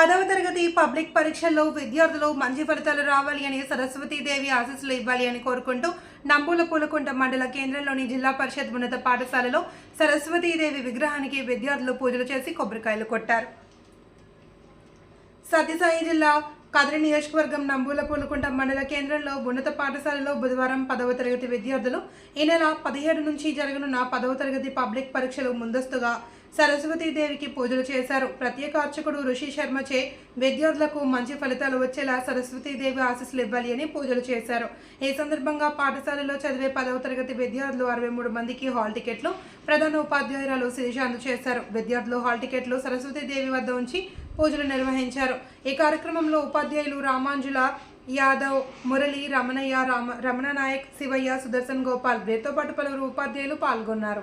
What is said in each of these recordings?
పదవ తరగతి పబ్లిక్ పరీక్షల్లో విద్యార్థులు మంచి ఫలితాలు రావాలి అని సరస్వతీదేవి ఆశీస్సులు ఇవ్వాలి అని కోరుకుంటూ నంబూల పూలకుంట మండల కేంద్రంలోని జిల్లా పరిషత్ ఉన్నత పాఠశాలలో సరస్వతీదేవి విగ్రహానికి విద్యార్థులు పూజలు చేసి కొబ్బరికాయలు కొట్టారు. సత్యసాయి జిల్లా కదిరి నియోజకవర్గం నంబూల పూలకుంట మండల కేంద్రంలో ఉన్నత పాఠశాలలో బుధవారం పదవ తరగతి విద్యార్థులు ఈ నెల పదిహేడు నుంచి జరగనున్న పదవ తరగతి పబ్లిక్ పరీక్షలు ముందస్తుగా సరస్వతీదేవికి పూజలు చేశారు. ప్రత్యేక అర్చకుడు ఋషి శర్మచే విద్యార్థులకు మంచి ఫలితాలు వచ్చేలా సరస్వతీదేవి ఆశీస్సులు ఇవ్వాలి అని పూజలు చేశారు. ఈ సందర్భంగా పాఠశాలలో చదివే పదవ తరగతి విద్యార్థులు అరవై మూడు మందికి హాల్ టికెట్లు ప్రధాన ఉపాధ్యాయురాలు శిరీష అందజేశారు. విద్యార్థులు హాల్ టికెట్లు సరస్వతీదేవి వద్ద ఉంచి పూజలు నిర్వహించారు. ఈ కార్యక్రమంలో ఉపాధ్యాయులు రామాంజుల యాదవ్ మురళి రమణయ్య రామ రమణ నాయక్ శివయ్య సుదర్శన్ గోపాల్. వీరితో పాటు పలువురు ఉపాధ్యాయులు పాల్గొన్నారు.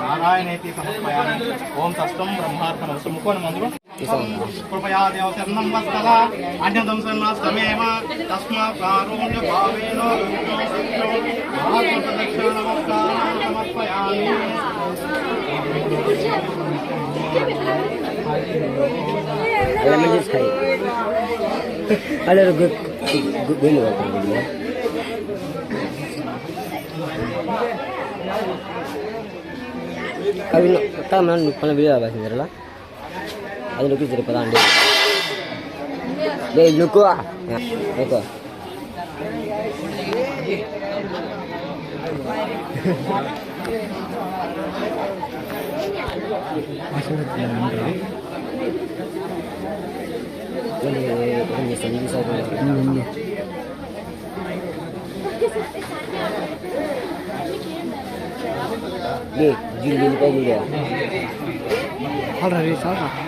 నారాయణేతి సమర్పయామి ఓం తస్తం బ్రహ్మార్పణ సుముఖోని మందులు కృపయా దేవతర్ణం వస్తదా అన్యదం సన్నస్తమేవ తస్మాత్ కారుణ్య భావేన ఆత్మప్రదక్షిణ నమస్కారం సమర్పయామి Alam mo Diyos kayo. Alam kami tak mana lupa nak beli apa sih ni lah. Ada lukis dari petang dia. Dia luku ah, luku. Ini ini sendiri saya. Ini. 네, 지금 보니까 그 래. 하라리 사 가.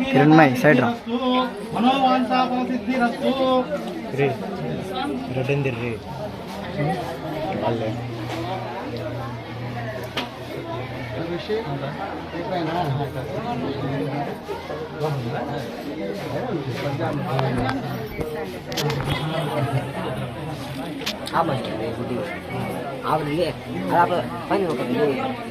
கிரண்மய் சைடு ரே ரெடந்திர் ரே அல்ல ஆமாம் ஆவலையே அதாவது பயன்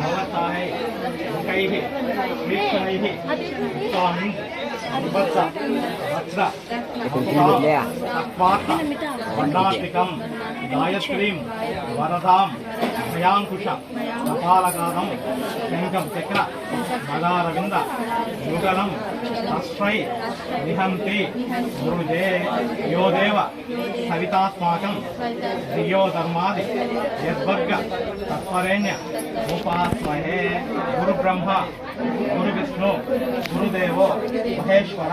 ಅವತ್ತಾಯಿ ಕೈಹಿ ಮಿಕ್ಕೈಹಿ ಸ್ವಾಮಿ ini గాయత్రీం వరదాం భయాంకుశ కపాలకాదం శంఖం చక్ర మదారవింద యుగలం అశ్వై నిహంతి మృజే యో దేవ ధియో ధర్మాది యద్వర్గ తత్పరేణ్య ఉపాస్మహే గురు బ్రహ్మ గురు విష్ణు గురుదేవో మహేశ్వర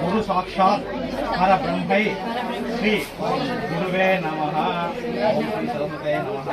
గురు సాక్షాత్ పర బ్రహ్మై శ్రీ గురువే నమ సరస్వతే నమ.